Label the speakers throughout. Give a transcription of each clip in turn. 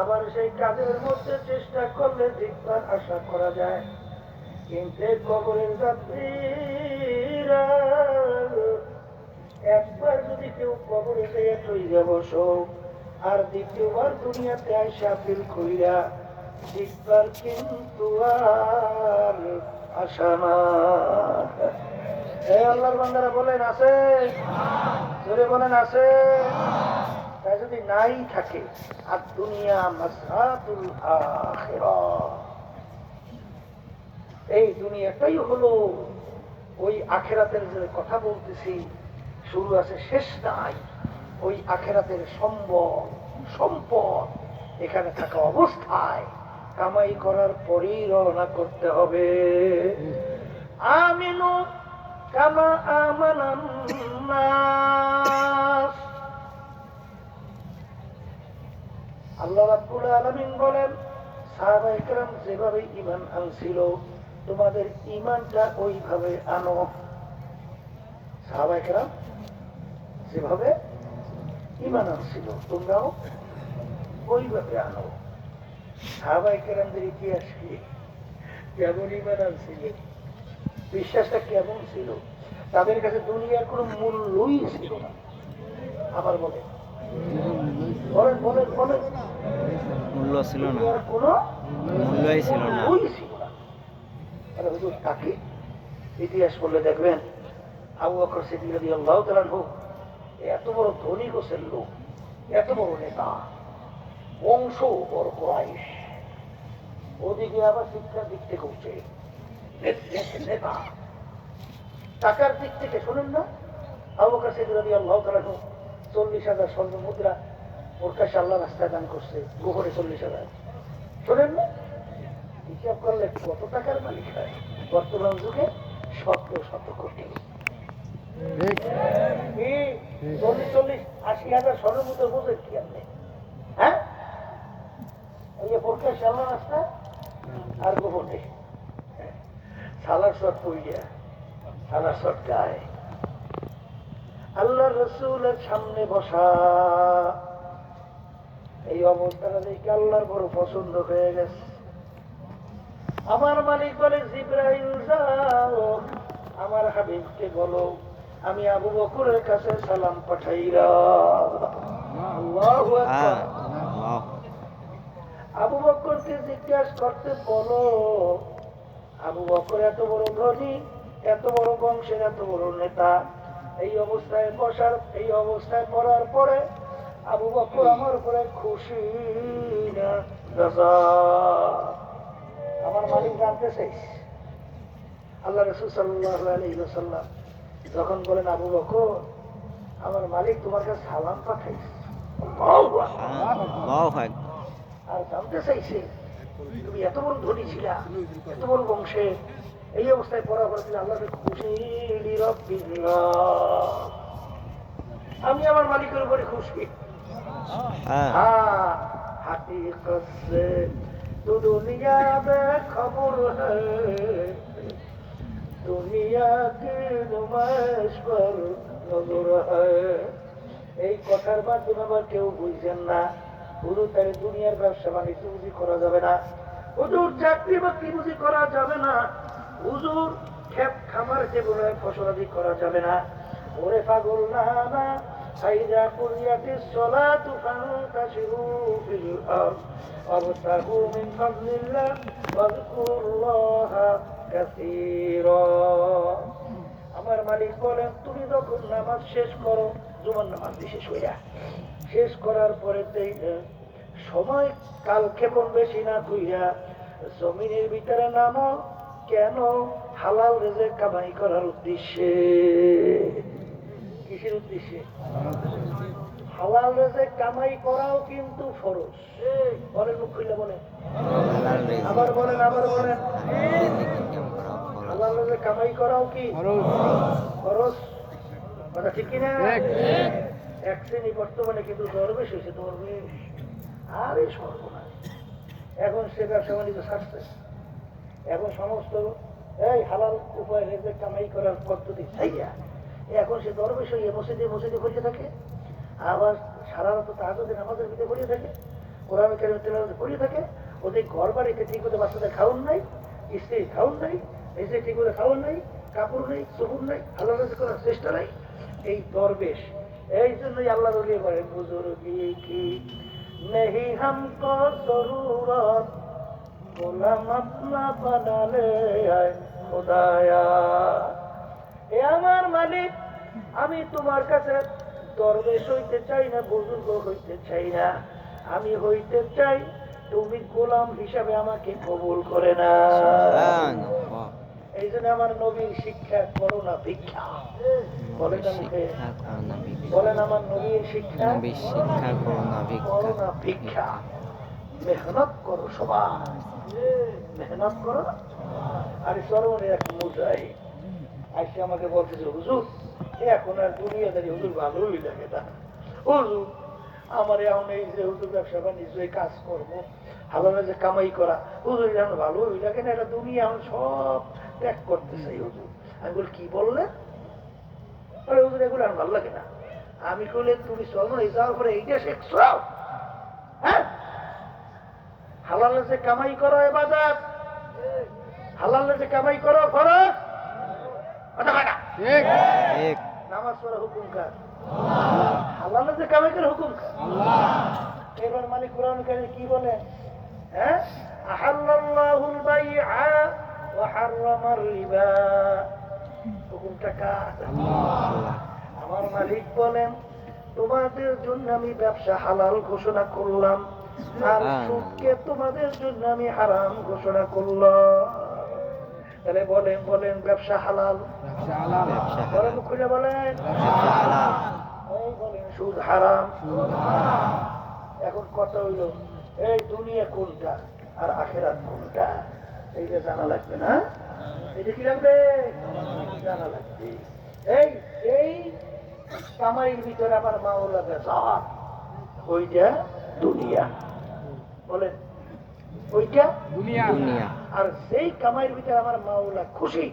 Speaker 1: আবার সেই কাজের মধ্যে চেষ্টা করলে জিতবার আশা করা যায়। কিন্তু কবরের যাত্রীরা, একবার যদি কেউ কবরে যেয়ে তৈরি বসো, আর দ্বিতীয়বার দুনিয়াতে আইসা ফিল কইরা জিতবার কিন্তু আর আশা না। আল্লাহর বান্দারা বলেন, আছে? বলেন, আছে। তাই যদি নাই থাকে আর দুনিয়া আখিরাহ এই দুনিয়াটাই হলো ওই আখেরাতের যে কথা বলতেছি, শুরু আছে শেষ নাই, ওই আখেরাতের সম্বল, সম্পদ এখানে থাকা অবস্থায় কামাই করার পরেই রওনা করতে হবে। আমিনু কামা আমানান আল্লাহ রাব্বুল আলামিন বলেন সাহাবা যেভাবে ঈমান আনছিল, তোমাদের ঈমানটা ওইভাবে আনো। সাহাবা যেভাবে ঈমান আনছিল, তোমরাও ওইভাবে আনো। সাহাবা ইতিহাস কি? কেমন ঈমান আনছিল? বিশ্বাসটা কেমন ছিল? তাদের কাছে দুনিয়ার কোনো মূল্যই ছিল না। আবার বলে, বলেন বলেন বলেন।
Speaker 2: মূল্য ছিল না। মূল্যই ছিল না।
Speaker 1: ইতিহাস করলে দেখবেন, আবু বকর সিদ্দিক এত বড় ধনী গোছের লোক, এত বড় নেতা, বংশ বড় কোরাইশ। ওদিকে আবার শিক্ষার দিক থেকে উঠছে নেতা। টাকার দিক থেকে শোনেন না? আবু বকর সিদ্দিক রাদিয়াল্লাহু তাআলা চল্লিশ হাজার স্বর্ণ মুদ্রা ওর কাছে আল্লাহ রাস্তায় দান করছে গোপনে চল্লিশ হাজার। শোনেন না হিসাব করলে কত টাকার মালিক হয়? বর্তমান যুগে শত শত কোটি চল্লিশ চল্লিশ আশি হাজার স্বর্ণের মধ্যে কি আপনি হ্যাঁ? ওই যে পরীক্ষা সালা রাস্তা? আর গোপনে। সালার শট পইয়া সালার শট গায়ে। আল্লাহ রসুলের সামনে বসা। এই অবস্থাটা দেখে আল্লাহর বড় পছন্দ হয়ে গেছে। আমার মালিক বলে জিব্রাইল যাও। আমার হাবিবকে বলো আমি আবু বকরের কাছে সালাম আল্লাহু
Speaker 2: হ্যাঁ।
Speaker 1: আবু বকরকে জিজ্ঞাসা করতে বলো আবু বকর এত বড় ধনী এত বড় বংশের এত বড় নেতা। এই অবস্থায় বসার এই অবস্থায় পড়ার পরে আবু বকর আমার উপরে খুশি না আমার মালিক জানতে আল্লাহ রসুল সাল্লাহ আলহিসাল্লাম যখন বলেন আবু বকর আমার মালিক তোমার কাছে সালাম
Speaker 2: এক।
Speaker 1: আর জানতে চাইছে তুমি এত বড় ধনী ছিলা এত বড় বংশে এই অবস্থায় পড়া করেছিল আল্লাহকে খুশি। আমি আমার মালিকের উপরে খুশি।
Speaker 2: হ্যাঁ।
Speaker 1: এই কথার মাধ্যমে আবার কেউ বুঝছেন না। পুরো তাই দুনিয়ার ব্যবসা বাণিজ্য বুঝি করা যাবে না। হুজুর, চাকরি বাকরি বুঝি করা যাবে না। হুজুর খেপ খামার সেগুলো ফসলাদি করা যাবে না। ওরে পাগল না না। فإذا قضيت الصلاة فانتشروا في الأرض وابتغوا من فضل الله واذكروا الله كثيرا আমার মালিক বলেন তুমি যখন নামাজ শেষ করো জুমার নামাজ বিশেষ হইয়া শেষ করার পরে দেই না, সময় কাল ক্ষেপণ বেশি না কইরা জমিনের ভিতরে নামো কেন হালাল রেজে কামাই করার উদ্দেশ্যে কিসের উদ্দেশ্যে। হালাল রেজে কামাই করাও কিন্তু ফরজ। বলেন মুখ খুলে বলেন। আবার বলেন আবার বলেন।
Speaker 2: রিজিক ফরজ।
Speaker 1: হালাল কামাই করাও কি? খরচ কথা ঠিক কিনা? এক। শ্রেণি বর্তমানে কিন্তু দরবেশ হয়েছে দরবেশ আরে সর্বনাশ। এখন সে ব্যবসা বাণিজ্য ছাড়ছে। এখন সমস্ত এই হালাল উপায় রেজে কামাই করার পদ্ধতি চাইয়া এখন সে দরবেশ হয়ে মসজিদে মসজিদে ঘুরিয়ে থাকে। আবার সারা রাত তাহাজে নামাজের ভিতরে ঘুরিয়ে থাকে। কোরআন কেরিম তেলাওয়াত করে থাকে। ওদের ঘর বাড়িতে ঠিক মতো বাচ্চাদের খাওয়ান নাই স্ত্রী খাওয়ান নাই নিজে ঠিক মতো খাওয়ান নাই, কাপড় নেই সবুর নেই, আল্লাহ করার চেষ্টা নাই। এই দরবেশ। এই জন্যই আল্লাহ রলিয়ে বলেন, বুজুর্গি কি? নেহি হামকো জরুরত, গোলাম আপনা বানালে খোদায়া। এ আমার মালিক আমি তোমার কাছে দরবেশ হইতে চাই না বুজুর্গ হইতে চাই না। আমি হইতে চাই তুমি গোলাম হিসাবে আমাকে কবুল করে না এই জন্য আমার নবীর শিক্ষা করো না ভিক্ষা। বলেন বলেন আমার নবীর শিক্ষা।
Speaker 2: শিক্ষা করোনা
Speaker 1: করো না
Speaker 2: ভিক্ষা।
Speaker 1: মেহনত করো সবাই। মেহনত করো। আর সরমনে এক মুজাই আইসে আমাকে বলতেছে, হুজুর, এখন আর দুনিয়াদারি হুজুর ভালোই লাগে না। হুজুর, আমার এখন এই যে হুজুর ব্যবসা বাণিজ্য, এই করব হালালে যে কামাই করা, হুজুর এখন ভালোই লাগে না এটা দুনিয়া এখন সব ত্যাগ করতে চাই হুজুর। আমি বলি, কি বললেন আরে হুজুর, এগুলো আর ভালো লাগে না। আমি কইলে, তুমি চলো, এই যাওয়ার পরে এইটা শিখছ হ্যাঁ? হালালে যে কামাই করো এ বাজার হালালে যে কামাই করো ফরজ। না। নামাজ পড়া হুকুম কার? হালালে যে কামাই করে হুকুম। কার এবার মালিক কোরআন কারিমে কি বলে? হ্যাঁ? আহাল্লাল্লাহুল বাইআ ওয়া হাররামার রিবা। হুকুমটা কার?
Speaker 2: আল্লাহ।
Speaker 1: আমার মালিক বলেন তোমাদের জন্য আমি ব্যবসা হালাল ঘোষণা করলাম। আর
Speaker 2: আহ।
Speaker 1: সুদকে তোমাদের জন্য আমি হারাম ঘোষণা করলাম। তাহলে বলেন বলেন ব্যবসা হালাল?
Speaker 2: ব্যবসা
Speaker 1: বলেন
Speaker 2: হালাল
Speaker 1: খুলে বলেন। এই বলেন সুদ হারাম। এখন কথা হইল এই দুনিয়া কোনটা আর আখেরাত কোনটা? এইটা জানা লাগবে না? এটা কি লাগবে? জানা লাগবে। এই এই কামাইয়ের ভিতরে আমার মাওলা বেজার ওইটা দুনিয়া। বলেন। ওইটা
Speaker 2: দুনিয়া।
Speaker 1: আর সেই কামাইয়ের ভিতরে আমার মাওলা খুশি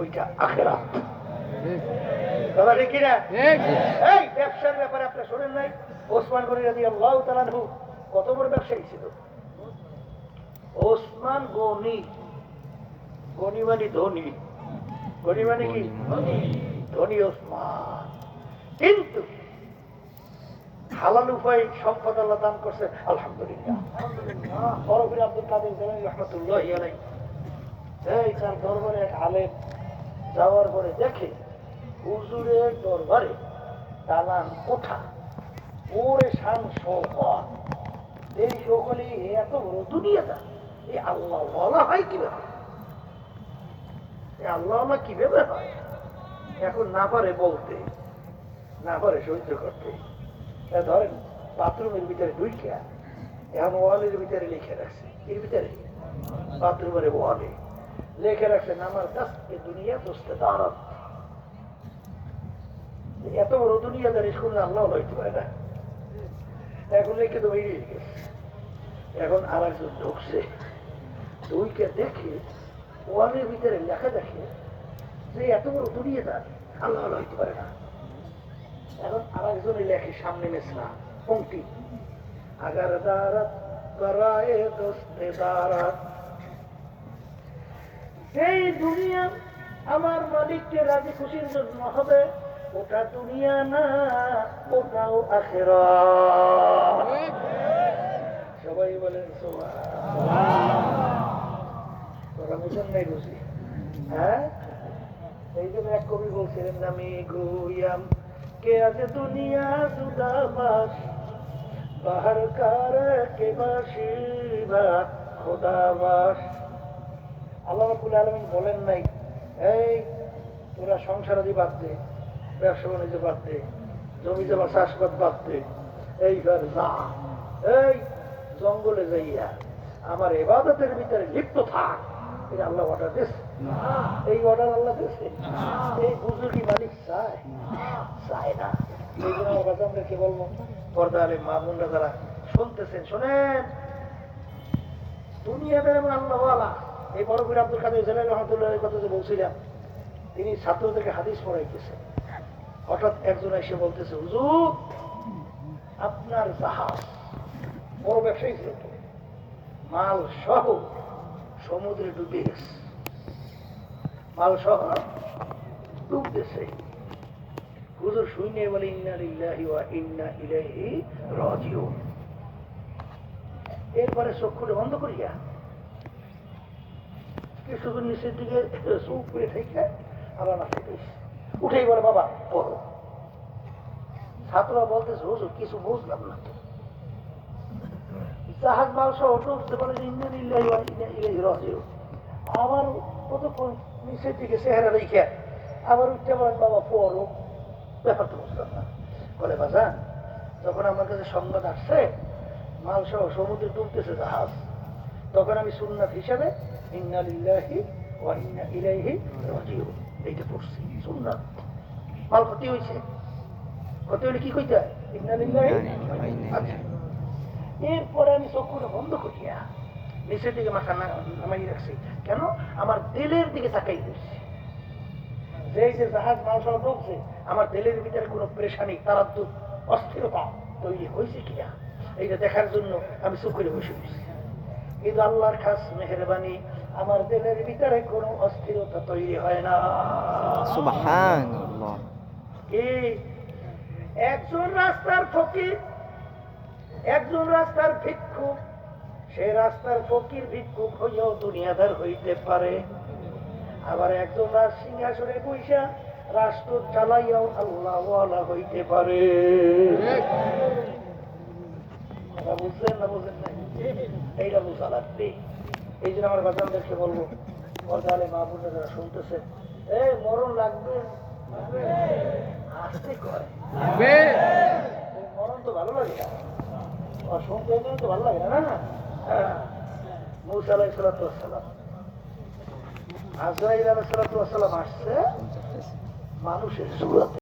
Speaker 1: ওইটা আখেরাত। কথা ঠিক কিনা? এই ব্যবসার ব্যাপারে আপনি শোনেন নাই? ওসমান গনি রাজি আল্লাহ তালানহু কত বড় ব্যবসায়ী ছিল? ওসমান গনি। গনি মানে ধনী। গনি মানে কি? ধনী ওসমান। কিন্তু হালাল উপায় সম্পদ আল্লাহ দান করছে আলহামদুলিল্লাহ। এই দরবারে যাওয়ার পরে দেখে দরবারে দালান কোঠা ওরে শান এই এত এই আল্লাহ বলা হয় কীভাবে? আল্লাহ কীভাবে হয়? এখন না পারে বলতে, না পারে সহ্য করতে। ধরেন বাথরুমের ভিতরে ঢুইকে এখন ওয়ালের ভিতরে লিখে রাখছে। এর ভিতরে? বাথরুমের ওয়ালে। লিখে রাখছে নামার দাস্তে দুনিয়া দোস্তে দাঁড়াত এত বড় দুনিয়াদারি শুনলে আল্লাহ হইতে পারে না। এখন লিখে তো বেরিয়ে গেছে এখন আর একজন ঢুকছে। দুইকে দেখে ওয়ালের ভিতরে লেখা দেখে যে এত বড় দুনিয়াদার আল্লাহ হইতে পারে না। এখন আর একজনে লেখে, সামনে মেসনা পঙ্ক্তি। আগার দারাত করায়ে দোস্তে দারাত এই দুনিয়া আমার মালিককে রাজি খুশির জন্য হবে, ওটা দুনিয়া না, ওটাও আখেরা। সবাই বলেন তোরা নাই বুঝি হ্যাঁ? এই জন্য এক কবি বলছিলেন, আমি গুয়াম কে আছে দুনিয়া সুদাবাস বাহার কার কে বাসিবা খোদাবাস আল্লাহ রাবুল আলমিন বলেন নাই এই তোরা সংসার আদি বাদ দে ব্যবসা বাণিজ্য বাদ দে জমি জমা চাষবাদ বাদ দে এইবার যা। এই জঙ্গলে যাইয়া আমার এবাদতের ভিতরে লিপ্ত থাক। এটা আল্লাহ অর্ডার দিস এই অর্ডার আল্লাহ দিচ্ছে এই বুজুর্গি মালিক চায়। চায় না। এই জন্য আমার কাছে আমরা কি বলব? পর্দা আলী মা বোনরা যারা শুনতেছেন, শোনেন। দুনিয়াতে এবং আল্লাহওয়ালা এই বড় করে আব্দুল কাদের জেলাল রহমতুল্লাহ কথা যে বলছিলাম, তিনি ছাত্রদেরকে হাদিস পড়াইতেছেন হঠাৎ একজন এসে বলতেছে, হুজুর, আপনার জাহাজ বড় ব্যবসায়ী ছিল মাল সহ সমুদ্রে ডুবে গেছে। মাল সহ ডুব গেছে হুজুর শুনে বলে, ইন্না লিল্লাহি ওয়া ইন্না ইলাইহি রাজিউন। এরপরে চক্ষুটা বন্ধ করিয়া কিছুক্ষণ নিচের দিকে চোখ করে থেকে আবার মাথায় দিয়েছে উঠেই বলে, বাবা, পড়ো। ছাত্ররা বলতেছে, হুজুর, কিছু বুঝলাম না জাহাজ মাল সহ ডুবতে পারে ইন্না লিল্লাহি ওয়া ইন্না ইলাইহি রাজিউন। আবার কতক্ষণ নিচের দিকে চেহারা রেখে আবার উঠতে বলেন, বাবা, পড়ো। ব্যাপারটা বুঝলাম না। বলে বাজান যখন আমার কাছে সংবাদ আসছে মাল সহ সমুদ্রে ডুবতেছে জাহাজ তখন আমি সুন্নাত হিসাবে ইন্না লিল্লাহি ওয়া ইন্না ইলাইহি রাজিউন। এইটা পড়ছি সুন্নাত। মাল ক্ষতি হয়েছে ক্ষতি হলে কি কইতে হয়? আচ্ছা। এরপরে আমি চক্ষুটা বন্ধ করিয়া নিচের দিকে মাথা নামাই রাখছি। কেন? আমার দিলের দিকে তাকাই দিচ্ছি যে যে জাহাজ সহ ঢুকছে আমার দিলের ভিতরে কোনো প্রেশানি তারাদ্দুত অস্থিরতা তৈরি হয়েছে কিনা এইটা দেখার জন্য আমি চুপ করে বসে বসছি কিন্তু আল্লাহর খাস মেহরবানি আমার দিলের ভিতরে কোনো অস্থিরতা তৈরি হয় না। একজন রাস্তার ফকির একজন রাস্তার ভিক্ষুক সে রাস্তার ফকির ভিক্ষুক হইয়াও দুনিয়াদার হইতে পারে। আবার একজন রাজ সিংহাসনে বৈশা রাষ্ট্র চালাইয়াও আল্লাহ হইতে পারে। বুঝলেন না বুঝলেন না এইটা বোঝা লাগবে। এই জন্য আমার বাজানদেরকে বলব পর্দালে মা বোনেরা যারা শুনতেছে এ মরণ লাগবে? আসতে করে মরণ তো ভালো লাগে না। শুনতে তো ভালো লাগে না না? হ্যাঁ। আসছে। মানুষের সুরতে।